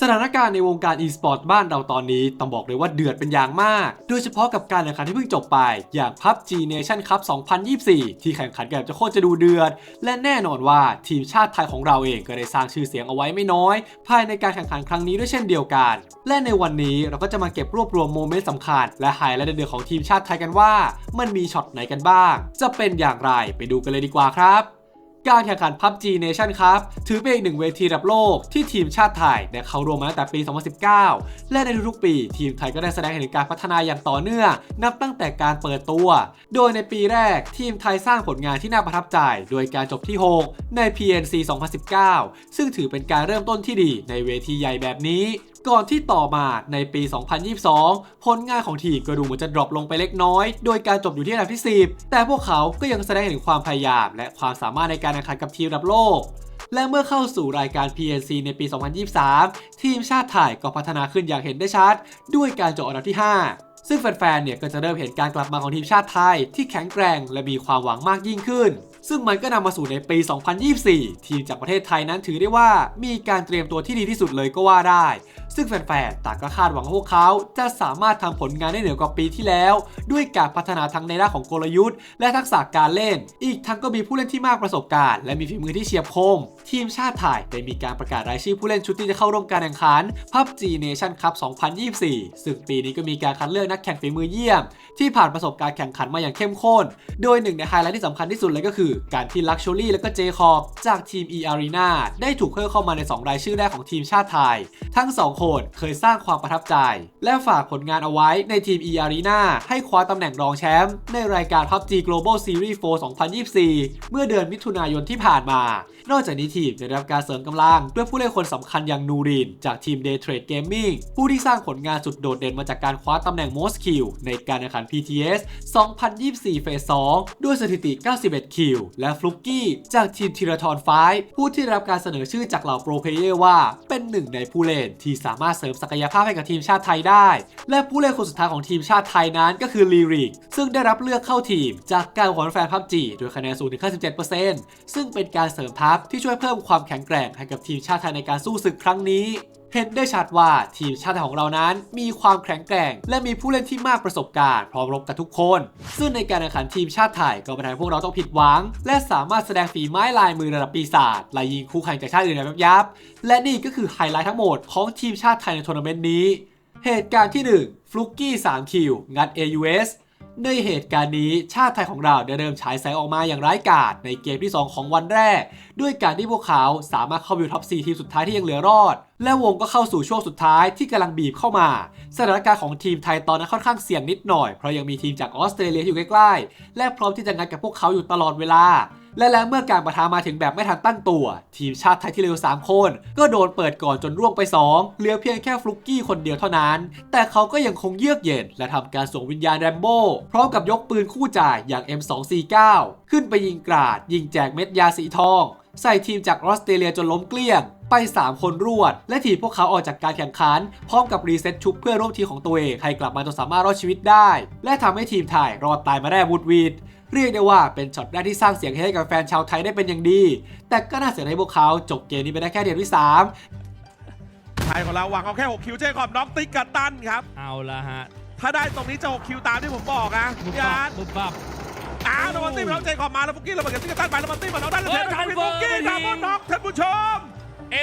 สถานการณ์ในวงการ e-sport บ้านเราตอนนี้ต้องบอกเลยว่าเดือดเป็นอย่างมาก โดยเฉพาะกับการแข่งขันที่เพิ่งจบไป อย่าง PUBG Nation Cup 2024 ที่แข่งขันกันแบบจะโคตรจะดูเดือด และแน่นอนว่าทีมชาติไทยของเราเองก็ได้สร้างชื่อเสียงเอาไว้ไม่น้อย ภายในการแข่งขันครั้งนี้ด้วยเช่นเดียวกัน และในวันนี้เราก็จะมาเก็บรวบรวมโมเมนต์สำคัญ และไฮไลท์เดือดของทีมชาติไทยกันว่า มันมีช็อตไหนกันบ้าง จะเป็นอย่างไรไปดูกันเลยดีกว่าครับ การแข่งขัน PUBG Nation ครับถือเป็นอีกหนึ่งเวทีระดับโลกที่ทีมชาติไทยได้เข้าร่วมมาตั้งแต่ปี 2019 และในทุกๆปี ทีมไทยก็ได้แสดงให้เห็นการพัฒนาอย่างต่อเนื่อง นับตั้งแต่การเปิดตัว โดยในปีแรกทีมไทยสร้างผลงานที่น่าประทับใจ โดยการจบที่ 6 ใน PNC 2019 ซึ่งถือเป็นการเริ่มต้นที่ดีในเวทีใหญ่แบบนี้ ก่อนที่ต่อมาในปี 2022 ผลงานของทีมก็ดูเหมือนจะดรอปลงไปเล็กน้อย โดยการจบอยู่ที่อันดับที่ 10 แต่พวกเขาก็ยังแสดงถึงความพยายาม และความสามารถในการแข่งขันกับทีมระดับโลก และเมื่อเข้าสู่รายการ PNC ในปี 2023 ทีมชาติไทยก็พัฒนาขึ้นอย่างเห็นได้ชัด ด้วยการจบอันดับที่ 5ซึ่งแฟนๆ เนี่ยก็จะเริ่มเห็นการกลับมาของทีมชาติไทยที่แข็งแกร่งและมีความหวังมากยิ่งขึ้น ซึ่งมันก็นำมาสู่ในปี 2024 ทีมจากประเทศไทยนั้นถือได้ว่ามีการเตรียมตัวที่ดีที่สุดเลยก็ว่าได้ ซึ่งแฟนๆต่างก็คาดหวังว่าพวกเขาจะสามารถทำผลงานได้เหนือกว่าปีที่แล้ว ด้วยการพัฒนาทั้งในด้านของกลยุทธ์ และทักษะการเล่น อีกทั้งก็มีผู้เล่นที่มากประสบการณ์ และมีฝีมือที่เฉียบคม ทีมชาติไทยได้มีการประกาศรายชื่อผู้เล่นชุดที่จะเข้าร่วมการแข่งขัน PUBG Nation Cup 2024 ซึ่งปีนี้ก็มีการคัดเลือกนักแข่งฝีมือเยี่ยม ที่ผ่านประสบการณ์แข่งขันมาอย่างเข้มข้น โดยหนึ่งในไฮไลท์ที่สำคัญที่สุดเลยก็คือการที่ Luxury และก็ j c o b จากทีม E Arena ได้ถูกเพิ่มเข้ามาใน 2 รายชื่อแรกของทีมชาติไทย ทั้ง 2 คนเคยสร้างความประทับใจ และฝากผลงานเอาไว้ในทีม E Arena ให้คว้าตำแหน่งรองแชมป์ในรายการ PUBG Global Series 4 2024 เมื่อเดือนมิถุนายนที่ผ่านมา นอกจากนี้ทีมได้รับการเสริมกำลัง ด้วยผู้เล่นคนสำคัญอย่างนูริน จากทีม Day Trade Gaming ผู้ที่สร้างผลงานสุดโดดเด่นมาจากการคว้าตำแหน่ง Most Kill ในการแข่งขัน PTS 2024เฟส2ด้วยสถิติ 91 คิวและฟลุกกี้จากทีมทีรทอนไฟผู้ที่รับการเสนอชื่อจากเหล่าโปรเพเยอร์ว่า เป็นหนึ่งในผู้เล่นที่สามารถเสริมศักยภาพให้กับทีมชาติไทยได้ และผู้เล่นคนสุดท้ายของทีมชาติไทยนั้นก็คือลีริกซึ่งได้รับเลือกเข้าทีม จากการของแฟนพับจีโดยคะแนนสูงถึง57%ซึ่งเป็นการเสริมทัพที่ช่วยเพิ่มความแข็งแกร่งให้กับทีมชาติไทยในการสู้ศึกครั้งนี้ เห็นได้ชัดว่าทีมชาติของเรานั้นมีความแข็งแกร่ง และมีผู้เล่นที่มากประสบการณ์พร้อมรบกับทุกคน ซึ่งในการแข่งขันทีมชาติไทยก็ไม่ทำให้พวกเราต้องผิดหวัง และสามารถแสดงฝีไม้ลายมือระดับปีศาจไล่ยิงคู่แข่งจากชาติอื่นแบบยับ และนี่ก็คือไฮไลท์ทั้งหมดของทีมชาติไทยในทัวร์นาเมนต์นี้ เหตุการณ์ที่ 1ฟลุกกี้3คิวงัด AUS ในเหตุการณ์นี้ชาติไทยของเราได้เริ่มฉายแสงออกมาอย่างร้ายกาจในเกมที่ 2 ของวันแรก ด้วยการที่พวกเขาสามารถเข้าวิวท็อป 4 ทีมสุดท้ายที่ยังเหลือรอด และวงก็เข้าสู่ช่วงสุดท้ายที่กำลังบีบเข้ามา สถานการณ์ของทีมไทยตอนนั้นค่อนข้างเสี่ยงนิดหน่อยเพราะยังมีทีมจากออสเตรเลียอยู่ใกล้ๆและพร้อมที่จะงัดกับพวกเขาอยู่ตลอดเวลา และแล้วเมื่อการประทามาถึงแบบไม่ทันตั้งตัว ทีมชาติไทยที่เร็ว 3 คน ก็โดนเปิดก่อนจนร่วงไป 2 เหลือเพียงแค่ฟลุกกี้คนเดียวเท่านั้น แต่เขาก็ยังคงเยือกเย็น และทำการส่งวิญญาณแรมโบ้พร้อมกับยกปืนคู่จ่ายอย่าง M249 ขึ้นไปยิงกราด ยิงแจกเม็ดยาสีทอง ใส่ทีมจากออสเตรเลียจนล้มเกลี้ยงไป 3 คนรวด และทีมพวกเขาออกจากการแข่งขัน พร้อมกับรีเซ็ตชุบเพื่อร่วมทีมของตัวเอง ให้กลับมาจนสามารถรอดชีวิตได้ และทำให้ทีมไทยรอดตายมาได้วุดวีด เรียกได้ว่าเป็นช็อตแรกที่สร้างเสียงให้กับแฟนชาวไทยได้เป็นอย่างดี แต่ก็น่าเสียดายพวกเขาจบเกมนี้ไปได้แค่เดือนที่ 3 ไทยของเราหวังเอาแค่ 6 คิวเจคอบน็อกติ๊กกับตันครับ เอาละฮะ ถ้าได้ตรงนี้จะ 6 คิวตามที่ผมบอกนะบุบพี่บัอาบร์ตบุบบับ อ้าวโดนตี้มาแล้วเจคอบมาแล้วฟุกกี้เราเหมือนกับติ๊กกับตันไปแล้วมันตี้มาแล้วได้เลยเฮ้ยเทปทันเป็นเฟิฟุร์กมกี้ไปทีดาวน็อกท่านผู้ชม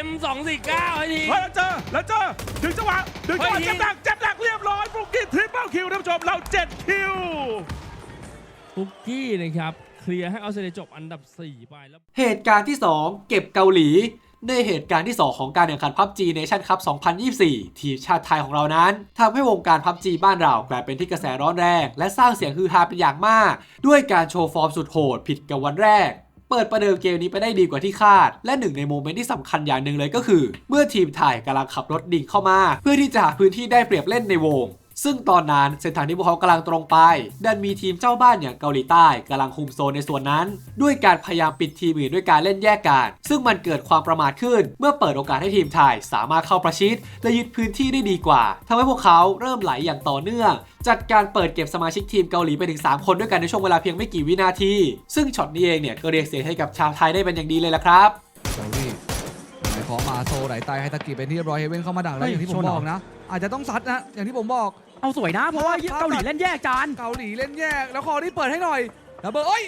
M249 ไอ้ที เฮ้ยแล้วเจอแล้วเจอถึงจังหวะถึงจังหวะเฮ้ย เจ็บหนักเจ็บหนักเรียบร้อยฟุกกี้ทริปเปิลคิวท่านผู้ชมเรา 7 คิว ฟุกกี้นะครับเคลียร์ให้ออสเตรเลียจบอันดับ 4 ไปแล้วเหตุการณ์ที่ 2 เก็บเกาหลี ในเหตุการณ์ที่ 2 ของการแข่งขัน PUBG Nation Cup 2024 ทีมชาติไทยของเรานั้นทำให้วงการ PUBG บ้านเรากลายเป็นที่กระแสร้อนแรง และสร้างเสียงฮือฮาเป็นอย่างมาก ด้วยการโชว์ฟอร์มสุดโหดผิดกับวันแรกเปิดประเดิมเกมนี้ไปได้ดีกว่าที่คาด และหนึ่งในโมเมนต์ที่สำคัญอย่างหนึ่งเลยก็คือ เมื่อทีมไทยกำลังขับรถดิ่งเข้ามา เพื่อที่จะหาพื้นที่ได้เปรียบเล่นในวง ซึ่งตอนนั้นเส้นทางที่พวกเขากำลังตรงไปดันมีทีมเจ้าบ้านอย่างเกาหลีใต้กำลังคุมโซนในส่วนนั้น ด้วยการพยายามปิดทีมอื่นด้วยการเล่นแยกกัน ซึ่งมันเกิดความประมาทขึ้น เมื่อเปิดโอกาสให้ทีมไทยสามารถเข้าประชิดและยึดพื้นที่ได้ดีกว่าทำให้พวกเขาเริ่มไหลอย่างต่อเนื่อง จัดการเปิดเก็บสมาชิกทีมเกาหลีไปถึง 3 คนด้วยกันในช่วงเวลาเพียงไม่กี่วินาที ซึ่งช็อตนี้เองเนี่ยก็เรียกเสียงให้กับชาวไทยได้เป็นอย่างดีเลยละครับสาวีขอมาโซไหลตายไฮตากิเป็นที่เรียบร้อยเฮเว่นเข้ามาดักแล้วเฮ้ยอย่างที่ผมบออกนะ อาจจะต้องซัดนะอย่างที่ผมบอก เอาสวยนะ เพราะว่าครับเกาหลีเล่นแยกจาน เกาหลีเล่นแยกแล้วคอที่เปิดให้หน่อยระเบิดเอ้ย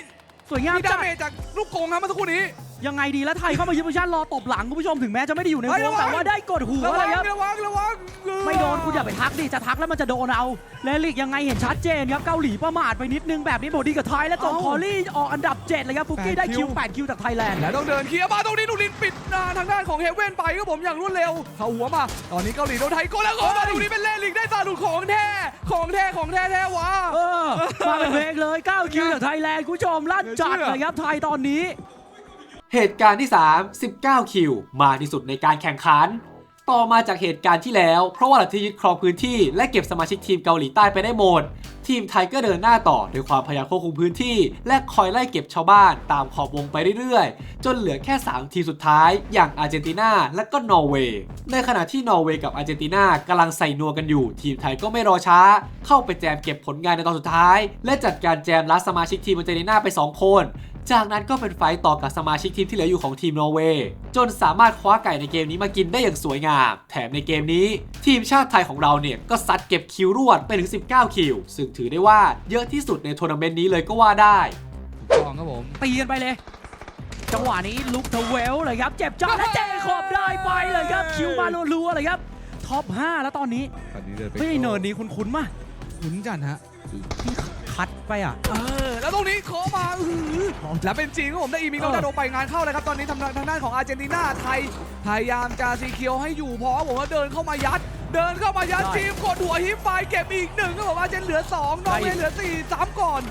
สวยงามมีดาจัดเมจจากลูกกงครับเมื่อสักครู่นี้ ยังไงดีแล้วไทยเข้ามายึดโพซิชั่นรอตบหลังคุณผู้ชมถึงแม้จะไม่ได้อยู่ในเฮ้ยวงแต่ว่าได้กดหัวระเลวังยครับ ระวังระวังไม่โดนคุณอย่าไปทักดิจะทักแล้วมันจะโดนเอาเลลิกยังไงเห็นชัดเจนครับเกาหลีประมาทไปนิดนึงแบบนี้โบดีกับไทยและจงคอรี่ออกอันดับ7เลยครับฟุกกี้ได้คิว8คิวจากไทยแลนด์ แล้วต้องเดินเคลียร์มาตรงนี้นูรินปิดหน้าทางด้านของเฮเว่นไปครับผมอย่างรวดเร็ว เข้าหัวมา ตอนนี้เกาหลีโดนไทยโกนแล้วขอมาดูนี่เป็นเลลิกได้ตาหลุดของแท้ของแท้ของแท้แท้วะ เออมาเป็นเพลงเลย 9 คิวจากไทยแลนด์คุณผู้ชมลั่นจัดเลยครับไทยตอนนี้ เหตุการณ์ที่ 3 19 คิว มากที่สุดในการแข่งขัน ต่อมาจากเหตุการณ์ที่แล้ว เพราะว่าหลังที่ยึดครองพื้นที่และเก็บสมาชิกทีมเกาหลีใต้ไปได้หมด ทีมไทยก็เดินหน้าต่อด้วยความพยายามควบคุมพื้นที่ และคอยไล่เก็บชาวบ้านตามขอบวงไปเรื่อยๆ จนเหลือแค่ 3 ทีมสุดท้าย อย่างอาร์เจนตินาและก็นอร์เวย์ ในขณะที่นอร์เวย์กับอาร์เจนตินากำลังใส่นัวกันอยู่ ทีมไทยก็ไม่รอช้า เข้าไปแจมเก็บผลงานในตอนสุดท้าย และจัดการแจมลัดสมาชิกทีมอาร์เจนตินาไป 2 คนจากนั้นก็เป็นไฟต์ต่อกับสมาชิกทีมที่เหลืออยู่ของทีมนอร์เวย์จนสามารถคว้าไก่ในเกมนี้มากินได้อย่างสวยงาม แถมในเกมนี้ ทีมชาติไทยของเราเนี่ยก็ซัดเก็บคิวรวดไปถึง 19 คิว ซึ่งถือได้ว่าเยอะที่สุดในทัวร์นาเมนต์นี้เลยก็ว่าได้ถูกต้องครับผมตีกันไปเลย จังหวะนี้ลุกเทเวลเลยครับ เจ็บจ้าและเจคอบได้ไปเลยครับ คิวมารัวๆเลยครับท็อป5แล้วตอนนี้ตอนนี้เดินไปเฮ้ยเนิร์ดนี้คุ้นๆมากขุนจันฮะ ที่คัดไปอะ เออแล้วตรงนี้ขอมาอื้อหือแล้วเป็นจริงครับผมได้อีมิงเออก็จะโดนไปงานเข้าเลยครับตอนนี้ทางทางด้านของอาร์เจนตินาไทยพยายามจะซีเคียวให้อยู่เพราะผมว่าเดินเข้ามายัด เดินเข้ามายัดทีมกดหัวฮิปไฟเก็บอีกหนึ่งครับผมอาร์เจนเหลือ2นอร์เวย์เหลือ4 3ก่อน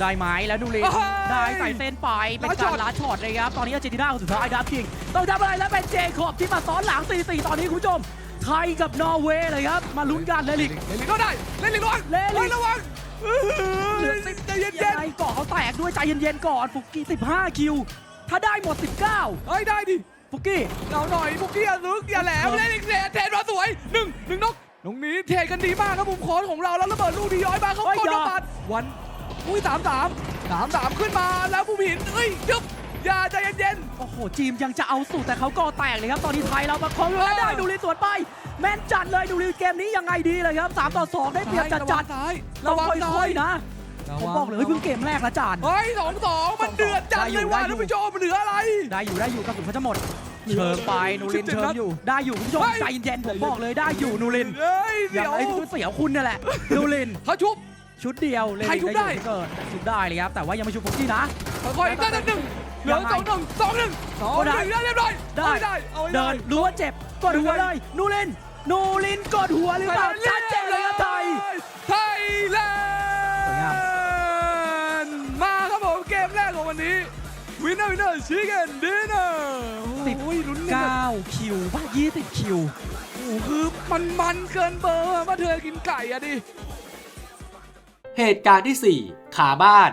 ได้ไหมแล้วดูเลยเฮ้ยได้ใส่เส้นไปเป็นลัดช็กาอรตลัดช็อตเลยครับ ตอนนี้อาร์เจนตินาคนสุดท้ายดับคิงต้องทำอะไรแล้วเป็นเจคอบที่มาซ้อนหลัง 4-4 ตอนนี้คุณผู้ชม ไทยกับนอร์เวย์เลยครับ มาลุ้นกันเลยลิก เลลิกก็ได้ เลลิกระวังเลลิก ฮ้ยระวังอื้อหือเหลือสิบใจเย็ยังนไงเกาะเขาแตกด้วยใจเย็นๆก่อนฟุกกี้ 15 คิว ถ้าได้หมด19ๆเฮ้ยได้ดิฟุกกี้เราหน่อยพวกพี่อย่าลึกอย่าแหลมเลลิกเทเทมาสวยหนึ่งหนึ่งนกตรงนี้เทกันดีมากครับมุมโค้งของเราแล้วระเบิดลูกดีย้อยมาเขาเฮ้ยกดอย่า ระบาดวันอุ้ยสามสามสามสามขึ้นมาแล้วผู้หินเอ้ยยึบ อย่าใจเย็นโอ้โห จีมยังจะเอาสูตรแต่เขาก็แตกเลยครับ ตอนนี้ไทยเราประคองอยู่และได้ดูรีสวนไป แม่นจัดเลยดูรีเกมนี้ยังไงดีเลยครับ3ต่อ2 ได้ๆเปรียบจัดจัดซ้ายๆระวังต้ซ้าองค่อยยๆนะระผมวังบอกเลยเฮ้ยเพิ่งเกมแรกนะจาน เฮ้ยสองสองมันเดือดจัดเลยว่ะได้อยู่ ท่านผู้ชมเหลืออะไร ได้อยู่ได้อยู่กระสุนเขาจะหมดเชิงไปนูรินสิบเจ็ดเชิงนัดอยู่ได้อยู่คุณผู้ชมเฮ้ย ใจเย็นๆผมบอกเลยได้อยู่นูรินเฮ้ยอย่าเดี๋ยวไอ้ที่เสียวคุณนี่แหละนูรินเขาชุบ ชุดเดียวเลยใครชุบได้ เกิดชุดได้เลยครับแต่ว่ายังไม่ชุบฟุกกี้นะ ค่อยๆได้หนึ่ง เหลือสองหนึ่งสองหนึ่งสองหนึ่งได้เรียบร้อยได้เอาให้ได้เอาให้เดิได้นรู้ว่าเจ็บกดหัวเลยนูรินนูรินกดหัวหรือเปล่าชัดเจนเลยครับไทยไทยแลสวยงามนด์มาครับผมเกมแรกของวันนี้วินเนอร์วินเนอร์ชิคเก้นดินเนอร์สิบโอ้ยลุ้นกันแบบ9คิวบ้า20คิวโอ้โหคือมันมันเกินเบอร์ว่าเธอกินไก่อะดิเหตุการณ์ที่ 4 ขาบ้าน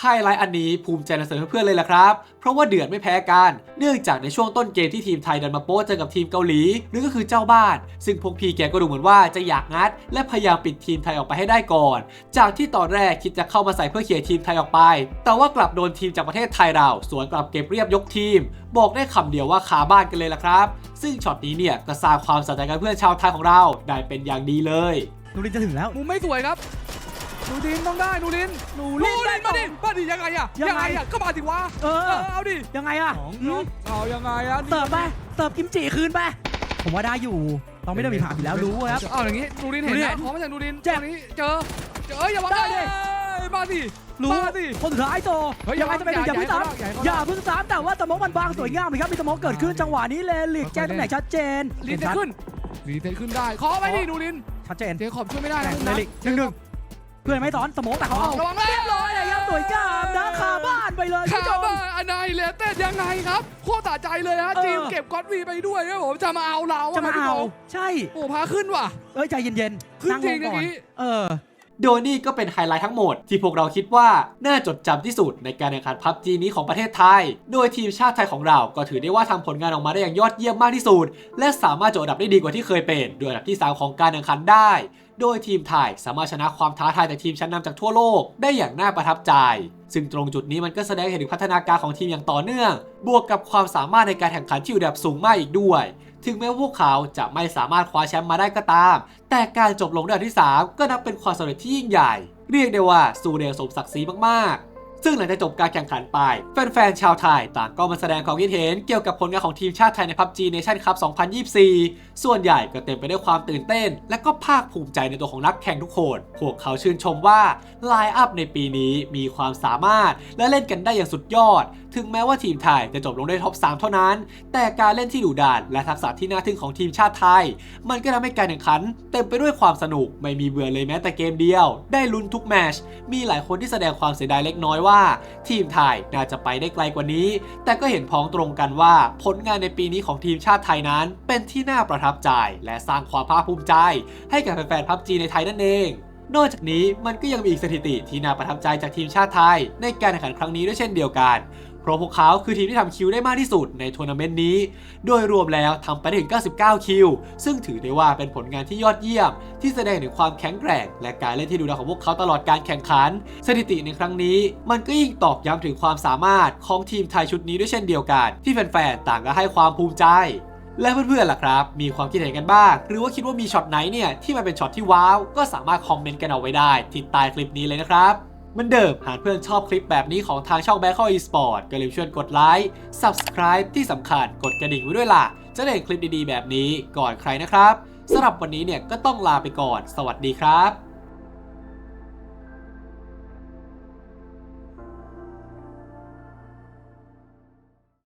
ไฮไลท์อันนี้ภูมิใจนำเสนอเพื่อนๆเลยล่ะครับ เพราะว่าเดือดไม่แพ้กัน เนื่องจากในช่วงต้นเกมที่ทีมไทยเดินมาโป๊ะเจอกับทีมเกาหลีหรือก็คือเจ้าบ้าน ซึ่งพวกพีแกก็ดูเหมือนว่าจะอยากงัด และพยายามปิดทีมไทยออกไปให้ได้ก่อน จากที่ตอนแรกคิดจะเข้ามาใส่เพื่อเขี่ยทีมไทยออกไป แต่ว่ากลับโดนทีมจากประเทศไทยเรา สวนกลับเก็บเรียบยกทีม บอกได้คำเดียวว่าขาบ้านกันเลยล่ะครับ ซึ่งช็อตนี้เนี่ยก็สร้างความสนใจกับเพื่อนชาวไทยของเราได้เป็นอย่างดีเลยนูรินจะถึงแล้วมุมไม่สวยครับ นูรินต้องได้นูรินนูนูรินริได้นต่มาอดิมาดิยังไงอะยังไงอะก็มาดิวะเอเอออเอาดิยังไงอะสองหืนมกเอายังไงอะเติบไปเติบกิมจิคืนไปผมว่าได้อยู่ต้องไม่ได้มีผ่านอยู่แล้วรู้ครับเอาอย่างงี้นูรินเห็นนูรินนะขอมาจากนูรินเจ็บตรงนี้เจอเจอเอ้ยอย่ามาได้ดิเอ้ยมาดิรู้มาดิคนสุดท้ายโตเฮ้ยยังไงจะเป็นอย่าอย่าเพิ่งอย่าซ้อย่าเข้าำอย่าเพิ่งซ้ำแต่ว่าสมองมันบางสวยงามเลยครับมีสมองเกิดขึ้นจังหวะนี้เลลิกแจ้งตำแหน่งชัดเจนรีเทคขึ้นรีเทคขึ้นได้ขอไปดินูรินชัดเจนเทคขอบช่วยไม่ได้นะเลลิกหนึ่งหนึ่งเพื่อนไม่สอนสมองแต่เขาเอาระวังแล้เรียบร้อยเลยครับสวยงามนะคาบ้านไปเลยคุณคาผู้ชม บ้าอนไนเลเต็ดยังไงครับ โคตรตาใจเลยฮะเออทีมเก็บก๊อตวีไปด้วยครับผมจะมาเอาเราจะมาพี่เอาโใช่ โอ้พาขึ้นว่ะ เอ้ยใจเย็นขึ้นนั่งจลริงงก่อเมื่อนกี้เออ โดยนี่ก็เป็นไฮไลท์ทั้งหมด ที่พวกเราคิดว่าน่าจดจำที่สุดในการแข่งขันพับจีนี้ของประเทศไทย โดยทีมชาติไทยของเราก็ถือได้ว่าทำผลงานออกมาได้อย่างยอดเยี่ยมมากที่สุด และสามารถโจทย์อันดับได้ดีกว่าที่เคยเป็นโดยอันดับที่ 3 ของการแข่งขันได้ โดยทีมไทยสามารถชนะความท้าทายจากทีมชั้นนำจากทั่วโลก ได้อย่างน่าประทับใจ ซึ่งตรงจุดนี้มันก็แสดงเห็นถึงพัฒนาการของทีมอย่างต่อเนื่อง บวกกับความสามารถในการแข่งขันที่อยู่ระดับสูงมากอีกด้วย ถึงแม้ว่าพวกเขาจะไม่สามารถคว้าแชมป์มาได้ก็ตาม แต่การจบลงด้วยอันดับที่ 3 ก็นับเป็นความสำเร็จที่ยิ่งใหญ่ เรียกได้ว่าสูเดียสมศักดิ์ศรีมากๆ ซึ่งหลังจากจบการแข่งขันไปแฟนๆชาวไทยต่างก็มาแสดงความคิดเห็นเกี่ยวกับผลงานของทีมชาติไทยใน PUBG Nation Cup 2024 ส่วนใหญ่ก็เต็มไปด้วยความตื่นเต้น และก็ภาคภูมิใจในตัวของนักแข่งทุกคน พวกเขาชื่นชมว่าไลน์อัพในปีนี้มีความสามารถและเล่นกันได้อย่างสุดยอด ถึงแม้ว่าทีมไทยจะจบลงได้ท็อป 3 เท่านั้น แต่การเล่นที่ดุดันและทักษะที่น่าทึ่งของทีมชาติไทย มันก็ทำให้การแข่งขัน เต็มไปด้วยความสนุกไม่มีเบื่อเลยแม้แต่เกมเดียว ได้ลุ้นทุกแมชมีหลายคนที่แสดงความเสียดายเล็กน้อยว่าทีมไทยน่าจะไปได้ไกลกว่านี้ แต่ก็เห็นพ้องตรงกันว่า ผลงานในปีนี้ของทีมชาติไทยนั้น เป็นที่น่าประทับใจ และสร้างความภาคภูมิใจ ให้กับแฟนๆพับจีในไทยนั่นเองนอกจากนี้มันก็ยังมีอีกสถิติที่น่าประทับใจจากทีมชาติไทย ในการแข่งขันครั้งนี้ด้วยเช่นเดียวกัน เพราะพวกเขาคือทีมที่ทำคิวได้มากที่สุดในทัวร์นาเมนต์นี้ โดยรวมแล้วทำไปได้ถึง 99 คิว ซึ่งถือได้ว่าเป็นผลงานที่ยอดเยี่ยม ที่แสดงถึงความแข็งแกร่ง และการเล่นที่ดูดันของพวกเขาตลอดการแข่งขัน สถิติในครั้งนี้ มันก็ยิ่งตอกย้ำถึงความสามารถของทีมไทยชุดนี้ด้วยเช่นเดียวกัน ที่แฟนๆต่างก็ให้ความภูมิใจและเพื่อนๆ ล่ะครับ มีความคิดเห็นกันบ้าง หรือว่าคิดว่ามีช็อตไหนเนี่ย ที่มันเป็นช็อตที่ว้าว ก็สามารถคอมเมนต์กันเอาไว้ได้ ที่ใต้คลิปนี้เลยนะครับ มือนเดิมหากเพื่อนชอบคลิปแบบนี้ของทางช่อง b a c k อ eSport ก็อย่าลืมช่วยกดไลค์ Subscribe ที่สำคัญกดกระดิ่งไว้ด้วยล่ะ จะได้เห็นคลิปดีๆ แบบนี้ก่อนใครนะครับสำหรับวันนี้เนี่ยก็ต้องลาไปก่อน สวัสดีครับ